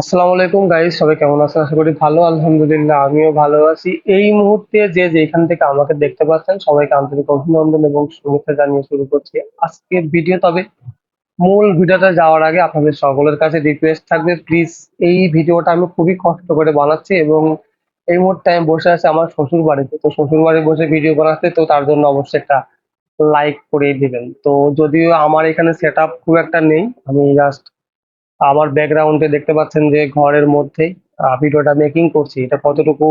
আসসালামু আলাইকুম গাইস সবাই কেমন আছেন? আশা করি ভালো, আলহামদুলিল্লাহ, আমিও ভালো আছি। এই মুহূর্তে যে যেখান থেকে আমাকে দেখতে পাচ্ছেন, সবাইকে আন্তরিক অভিনন্দন এবং শুভেচ্ছা জানিয়ে শুরু করছি আজকের ভিডিও তবে মূল ভিডিওটা যাওয়ার আগে আপনাদের সকলের কাছে রিকোয়েস্ট থাকবে প্লিজ এই ভিডিওটা আমি খুবই কষ্ট করে বানাচ্ছি এবং এই মুহূর্তে আমি বসে আছি আমার শ্বশুর বাড়িতে। তো শ্বশুর বাড়ি বসে ভিডিও বানাতে তো তার জন্য অবশ্যই একটা লাইক করে দিবেন। তো যদিও আমার এখানে সেট খুব একটা নেই, আমি জাস্ট আমার ব্যাকগ্রাউন্ডে দেখতে পাচ্ছেন যে ঘরের মধ্যেই ভিডিওটা মেকিং করছি। এটা কতটুকু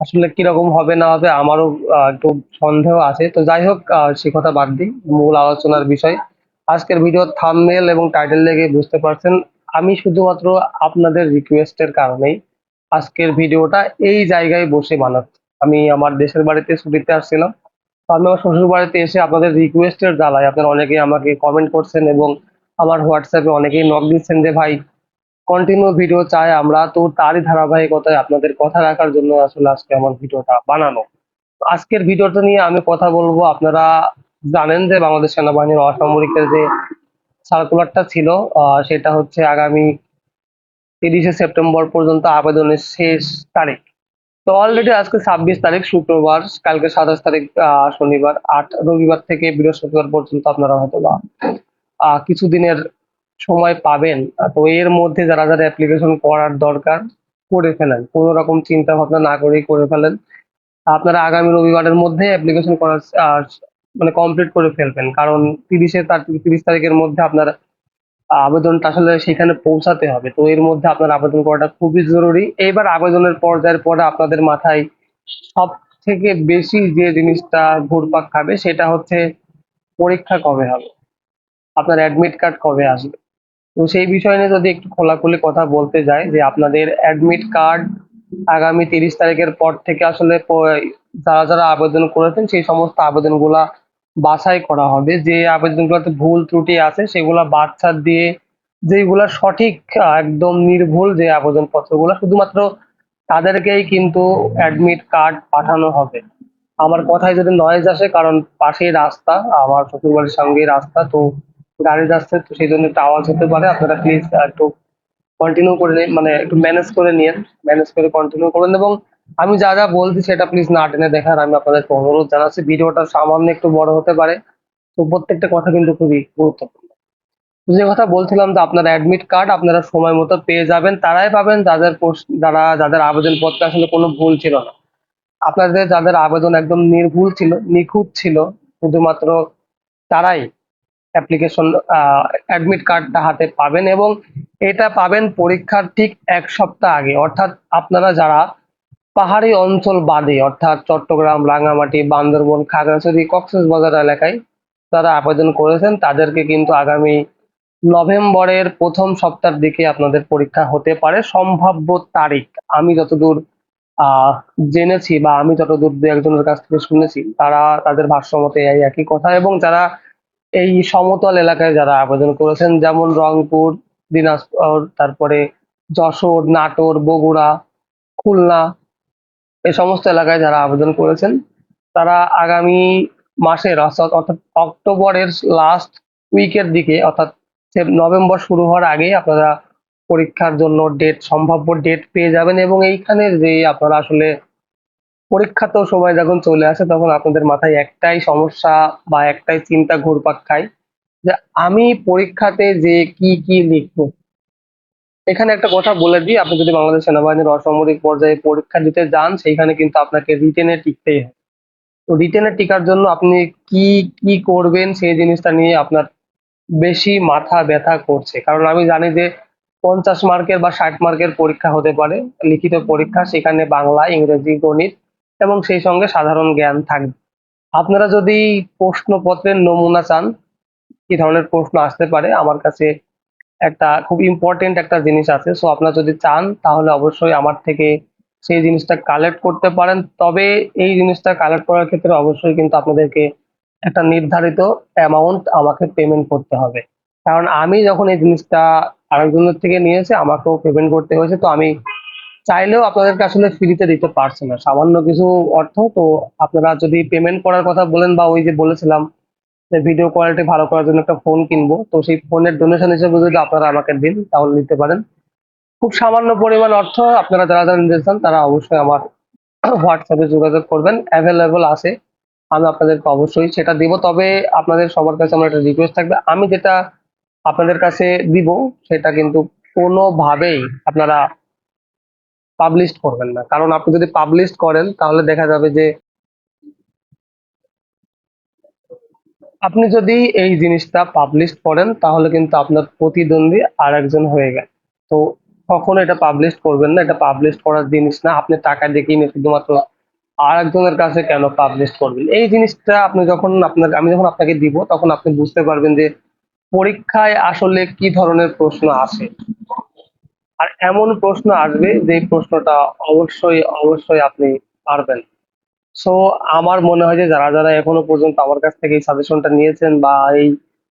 আসলে কীরকম হবে না হবে আমারও একটু সন্দেহ আছে। তো যাই হোক সে কথা বাদ দিই। মূল আলোচনার বিষয়, আজকের ভিডিও থাম্বনেল এবং টাইটেল দেখে বুঝতে পারছেন, আমি শুধুমাত্র আপনাদের রিকোয়েস্টের কারণেই আজকের ভিডিওটা এই জায়গায় বসে বানাচ্ছি। আমি আমার দেশের বাড়িতে ছুটিতে আসছিলাম। আমি আমার শ্বশুর বাড়িতে এসে আপনাদের রিকোয়েস্টের জ্বালায় আপনারা অনেকেই আমাকে কমেন্ট করছেন এবং আমার হোয়াটসঅ্যাপে অনেকেই নক দিচ্ছেন যে, ভাই কন্টিনিউ ভিডিও চাই আমরা। তো তারই ধারাবাহিকতায় আপনাদের কথা রাখার জন্য আসলে আজকে আমার ভিডিওটা বানানো। আজকের ভিডিওটা নিয়ে আমি কথা বলব। আপনারা জানেন যে, বাংলাদেশ সেনাবাহিনীর অসামরিকের যে সার্কুলারটা ছিল সেটা হচ্ছে আগামী তিরিশে সেপ্টেম্বর পর্যন্ত আবেদনের শেষ তারিখ। তো অলরেডি আজকে ছাব্বিশ তারিখ, শুক্রবার, কালকে সাতাশ তারিখ শনিবার, আট, রবিবার থেকে বৃহস্পতিবার পর্যন্ত আপনারা হয়তো বা কিছুদিনের সময় পাবেন। তো এর মধ্যে যারা যারা অ্যাপ্লিকেশন করার দরকার, করে ফেলেন। কোনো রকম চিন্তা ভাবনা না করেই করে ফেলেন। আপনারা আগামী রবিবারের মধ্যে অ্যাপ্লিকেশন করার মানে কমপ্লিট করে ফেলবেন। কারণ তিরিশে তার, তিরিশ তারিখের মধ্যে আপনার আবেদনটা আসলে সেখানে পৌঁছাতে হবে। তো এর মধ্যে আপনার আবেদন করাটা খুবই জরুরি। এইবার আবেদনের পর্যায়ের পরে আপনাদের মাথায় সব থেকে বেশি যে জিনিসটা ঘুরপাক খাবে, সেটা হচ্ছে পরীক্ষা কবে হবে। আপনার অ্যাডমিট কার্ড কবে আসবে? তো সেই বিষয় নিয়ে যদি একটু খোলাখুলি কথা বলতে যাই, যে আপনাদের অ্যাডমিট কার্ড আগামী তিরিশ তারিখের পর থেকে আসলে যারা যারা আবেদন করেছেন, সেই সমস্ত আবেদনগুলা বাছাই করা হবে। যে আবেদনগুলোতে ভুল ত্রুটি আছে, সেগুলা ছাড় দিয়ে যেগুলা সঠিক, একদম নির্ভুল যে আবেদনপত্রগুলো, শুধুমাত্র তাদেরকেই কিন্তু অ্যাডমিট কার্ড পাঠানো হবে। আমার কথায় যদি নয়েজ আসে, কারণ পাশেই রাস্তা, আমার শ্বশুরবাড়ির সঙ্গেই রাস্তা, তো গাড়ি যাচ্ছে, তো সেই জন্য একটু আওয়াজ হতে পারে। আপনারা প্লিজ একটু কন্টিনিউ করে মানে একটু ম্যানেজ করে নিন ম্যানেজ করে কন্টিনিউ করুন। এবং আমি যা যা বলছি সেটা প্লিজ না টেনে দেখার আমি আপনাদেরকে অনুরোধ জানাচ্ছি। ভিডিওটা সামান্য একটু বড় হতে পারে, তো প্রত্যেকটা কথা কিন্তু খুবই গুরুত্বপূর্ণ। যে কথা বলছিলাম যে আপনার অ্যাডমিট কার্ড আপনারা সময় মতো পেয়ে যাবেন, তারাই পাবেন। যাদের যারা, যাদের আবেদনপত্রে আসলে কোনো ভুল ছিল না। আপনাদের যাদের আবেদন একদম নির্ভুল ছিল, নিখুঁত ছিল, শুধুমাত্র তারাই অ্যাপ্লিকেশন অ্যাডমিট কার্ডটা হাতে পাবেন এবং এটা পাবেন পরীক্ষার ঠিক এক সপ্তাহ আগে। অর্থাৎ আপনারা যারা পাহাড়ি অঞ্চল বাদে, অর্থাৎ চট্টগ্রাম রাঙামাটি বান্দরবন, খাগড়াছড়ি, কক্সবাজার এলাকায় যারা আবেদন করেছেন, তাদেরকে কিন্তু আগামী নভেম্বরের প্রথম সপ্তাহের দিকে আপনাদের পরীক্ষা হতে পারে। সম্ভাব্য তারিখ আমি যতদূর জেনেছি বা আমি যতদূর দু একজনের কাছ থেকে শুনেছি, তারা তাদের ভাষ্য মতে এই একই কথা এবং যারা এই সমতল এলাকায় যারা আবেদন করেছেন, যেমন রংপুর, দিনাজপুর, তারপরে যশোর, নাটোর, বগুড়া, খুলনা এই সমস্ত এলাকায় যারা আবেদন করেছেন, তারা আগামী মাসের অর্থাৎ অর্থাৎ অক্টোবরের লাস্ট উইকের দিকে, অর্থাৎ নভেম্বর শুরু হওয়ার আগেই আপনারা পরীক্ষার জন্য ডেট সম্ভাব্য ডেট পেয়ে যাবেন এবং এইখানে যে আপনারা আসলে পরীক্ষা তো সময় যখন চলে আসে, তখন আপনাদের মাথায় একটাই সমস্যা বা একটাই চিন্তা ঘুরপাক খায় যে আমি পরীক্ষাতে যে কি কি লিখব। এখানে একটা কথা বলে দিই, আপনি যদি বাংলাদেশ সেনাবাহিনীর অসামরিক পর্যায়ে পরীক্ষা দিতে যান, সেইখানে কিন্তু আপনাকে রিটেনে টিকতেই হয় তো রিটেনে টিকার জন্য আপনি কি কি করবেন, সেই জিনিসটা নিয়ে আপনার বেশি মাথা ব্যথা করছে। কারণ আমি জানি যে পঞ্চাশ মার্কের বা ষাট মার্কের পরীক্ষা হতে পারে, লিখিত পরীক্ষা, সেখানে বাংলা, ইংরেজি, গণিত এবং সেই সঙ্গে সাধারণ জ্ঞান থাকবে। আপনারা যদি প্রশ্নপত্রের নমুনা চান, কি ধরনের প্রশ্ন আসতে পারে, আমার কাছে একটা খুব ইম্পর্টেন্ট একটা জিনিস আছে। সো আপনারা যদি চান, তাহলে অবশ্যই আমার থেকে সেই জিনিসটা কালেক্ট করতে পারেন। তবে এই জিনিসটা কালেক্ট করার ক্ষেত্রে অবশ্যই কিন্তু আপনাদেরকে একটা নির্ধারিত অ্যামাউন্ট আমাকে পেমেন্ট করতে হবে। কারণ আমি যখন এই জিনিসটা আরেকজনের থেকে নিয়েছি, আমাকেও পেমেন্ট করতে হয়েছে। তো আমি চাইলেও আপনাদেরকে আসলে ফ্রিতে দিতে পারছে না। সামান্য কিছু অর্থ, তো আপনারা যদি পেমেন্ট করার কথা বলেন বা ওই যে বলেছিলাম যে ভিডিও কোয়ালিটি ভালো করার জন্য একটা ফোন কিনবো, তো সেই ফোনের ডোনেশন হিসেবে যদি আপনারা আমাকে দিন, তাহলে নিতে পারেন। খুব সামান্য পরিমাণ অর্থ আপনারা যারা যারা নিতে চান, তারা অবশ্যই আমার হোয়াটসঅ্যাপে যোগাযোগ করবেন। অ্যাভেলেবল আছে, আমি আপনাদেরকে অবশ্যই সেটা দিব। তবে আপনাদের সবার কাছে আমার একটা রিকোয়েস্ট থাকবে। আমি যেটা আপনাদের কাছে দিব, সেটা কিন্তু কোনোভাবেই আপনারা পাবলিশ করবেন না। কারণ আপনি যদি পাবলিশ করেন, তাহলে দেখা যাবে যে আপনি যদি এই জিনিসটা পাবলিশ করেন, তাহলে কিন্তু আপনার প্রতিদ্বন্দ্বী আর একজন হয়ে গেল। তো কখনো এটা পাবলিশ করবেন না, এটা পাবলিশ করার জিনিস না। আপনি টাকা দিয়ে কিনে শুধুমাত্র আর একজনের কাছে কেন পাবলিশ করবেন? এই জিনিসটা আপনি যখন আপনার, আমি যখন আপনাকে দিব, তখন আপনি বুঝতে পারবেন যে পরীক্ষায় আসলে কি ধরনের প্রশ্ন আসে। আর এমন প্রশ্ন আসবে যে প্রশ্নটা অবশ্যই অবশ্যই আপনি পারবেন। সো আমার মনে হয় যে যারা যারা এখনও পর্যন্ত আমার কাছ থেকে এই সাজেশনটা নিয়েছেন বা এই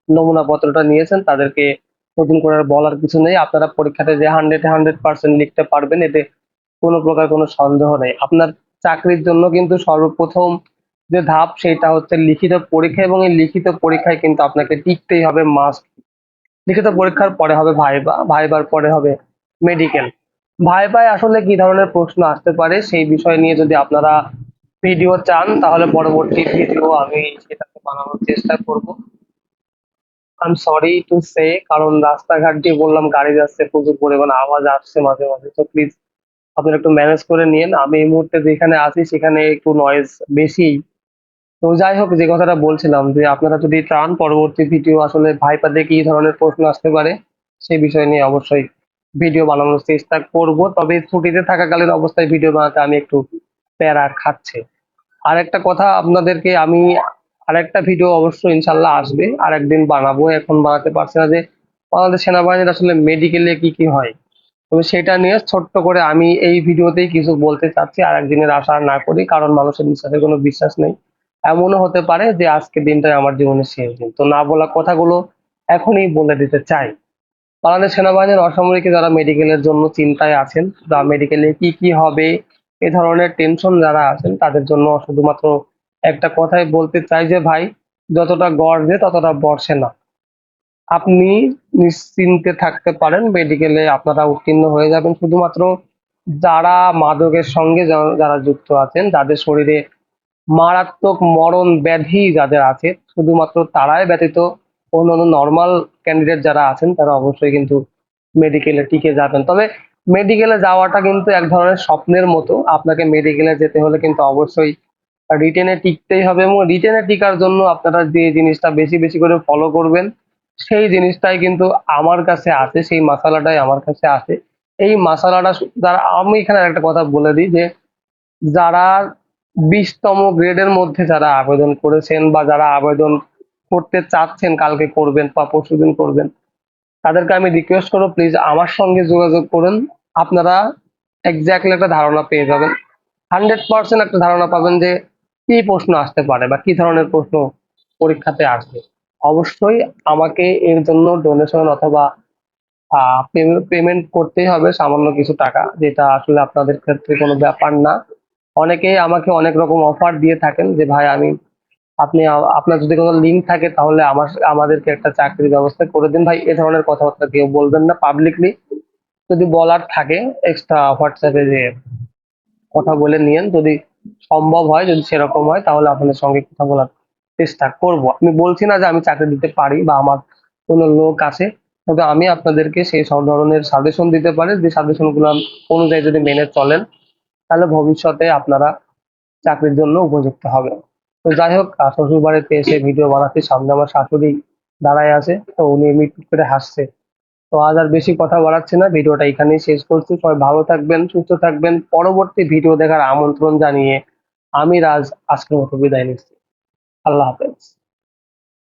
নমুনা পত্রটা নিয়েছেন, তাদেরকে নতুন করে বলার কিছু নেই। আপনারা পরীক্ষাতে যে হান্ড্রেড হান্ড্রেড পার্সেন্ট লিখতে পারবেন, এতে কোনো প্রকার কোনো সন্দেহ নেই। আপনার চাকরির জন্য কিন্তু সর্বপ্রথম যে ধাপ, সেটা হচ্ছে লিখিত পরীক্ষা এবং এই লিখিত পরীক্ষায় কিন্তু আপনাকে টিকতেই হবে মাস্ট। লিখিত পরীক্ষার পরে হবে ভাইবা ভাইবার পরে হবে মেডিকেল ভাইবায় আসলে কি ধরনের প্রশ্ন আসতে পারে সেই বিষয় নিয়ে যদি আপনারা ভিডিও চান, তাহলে পরবর্তী ভিডিও আমি সেটাকে বানানোর চেষ্টা করব। I am sorry to say কারণ রাস্তাঘাট দিয়ে বললাম, গাড়ি যাচ্ছে, প্রচুর পরিমাণে আওয়াজ আসছে মাঝে মাঝে। তো প্লিজ আপনারা একটু ম্যানেজ করে নিন। আমি এই মুহূর্তে যেখানে আছি, সেখানে একটু নয়েজ বেশি। তো যাই হোক, যে কথাটা বলছিলাম যে, আপনারা যদি চান, পরবর্তী ভিডিও আসলে ভাইপাতে কি ধরনের প্রশ্ন আসতে পারে, সেই বিষয় নিয়ে অবশ্যই ভিডিও বানানোর চেষ্টা করব। তবে ছুটিতে থাকাকালীন অবস্থায় ভিডিও বানাতে আমি একটু প্যারা খাচ্ছে। আর একটা কথা আপনাদেরকে, আমি আরেকটা ভিডিও অবশ্যই ইনশাল্লাহ আসবে। আর একদিন বানাবো। এখন বানাতে পারছি না যে বাংলাদেশ সেনাবাহিনীর আসলে মেডিকেলে কি কি হয়। তবে সেটা নিয়ে ছোট্ট করে আমি এই ভিডিওতেই কিছু বলতে চাচ্ছি। আর একদিনের আশা না করি, কারণ মানুষের বিশ্বাসের কোনো বিশ্বাস নেই। এমনও হতে পারে যে আজকে দিনটাই আমার জীবনের শেষ দিন। তো না বলা কথাগুলো এখনই বলে দিতে চাই। বাংলাদেশ সেনাবাহিনীর অসামরিকে যারা মেডিকেলের জন্য চিন্তায় আছেন বা মেডিকেলে কি কি হবে, এ ধরনের টেনশন যারা আছেন, তাদের জন্য শুধুমাত্র একটা কথাই বলতে চাই যে, ভাই, যতটা গড়বে ততটা বর্ষে না। আপনি নিশ্চিন্তে থাকতে পারেন মেডিকেলে আপনারা উত্তীর্ণ হয়ে যাবেন। শুধুমাত্র যারা মাদকের সঙ্গে যারা যুক্ত আছেন, যাদের শরীরে মারাত্মক মরণ ব্যাধি যাদের আছে, শুধুমাত্র তারাই ব্যতীত অন্যান্য নর্মাল ক্যান্ডিডেট যারা আছেন, তারা অবশ্যই কিন্তু মেডিকেলে টিকে যাবেন। তবে মেডিকেলে যাওয়াটা কিন্তু এক ধরনের স্বপ্নের মতো। আপনাকে মেডিকেলে যেতে হলে কিন্তু অবশ্যই রিটেনে টিকতেই হবে এবং রিটেনে টিকার জন্য আপনারা যে জিনিসটা বেশি বেশি করে ফলো করবেন, সেই জিনিসটাই কিন্তু আমার কাছে আছে, সেই মশালাটাই আমার কাছে আছে। এই মশালাটা যারা আমি এখানে একটা কথা বলে দিই যে, যারা বিশতম গ্রেডের মধ্যে যারা আবেদন করেছেন বা যারা আবেদন করতে চাচ্ছেন, কালকে করবেন বা পরশুদিন করবেন, তাদেরকে আমি রিকোয়েস্ট করব প্লিজ আমার সঙ্গে যোগাযোগ করুন। আপনারা এক্স্যাক্টলি একটা ধারণা পেয়ে যাবেন। হান্ড্রেড পার্সেন্ট একটা ধারণা পাবেন যে কি প্রশ্ন আসতে পারে বা কি ধরনের প্রশ্ন পরীক্ষাতে আসবে। অবশ্যই আমাকে এর জন্য ডোনেশন অথবা পেমেন্ট করতেই হবে সামান্য কিছু টাকা, যেটা আসলে আপনাদের ক্ষেত্রে কোনো ব্যাপার না। অনেকেই আমাকে অনেক রকম অফার দিয়ে থাকেন যে, ভাই, আমি আপনি আপনার যদি কোনো লিঙ্ক থাকে তাহলে আমার, আমাদেরকে একটা চাকরির ব্যবস্থা করে দিন। ভাই, এ ধরনের কথাবার্তা কেউ বলবেন না পাবলিকলি যদি বলার থাকে এক্সট্রা হোয়াটসঅ্যাপে যে কথা বলে নিয়েন। যদি সম্ভব হয়, যদি সেরকম হয়, তাহলে আপনাদের সঙ্গে কথা বলার চেষ্টা করব। আমি বলছি না যে আমি চাকরি দিতে পারি বা আমার কোনো লোক আছে, তবে আমি আপনাদেরকে সেই সব ধরনের সাজেশন দিতে পারি। যে সাজেশনগুলো অনুযায়ী যদি মেনে চলেন, তাহলে ভবিষ্যতে আপনারা চাকরির জন্য উপযুক্ত হবে তো যাই হোক শ্বশুর বাড়িতে এসে ভিডিও বানাচ্ছি। সামনে আমার শাশুড়ি দাঁড়ায় আছে, তো উনি মিটমিট করে হাসছে। তো আজ আর বেশি কথা বাড়াচ্ছি না, ভিডিওটা এখানেই শেষ করছি। সবাই ভালো থাকবেন, সুস্থ থাকবেন। পরবর্তী ভিডিও দেখার আমন্ত্রণ জানিয়ে আমি রাজ আজকের মতো বিদায় নিচ্ছি। আল্লাহ হাফেজ।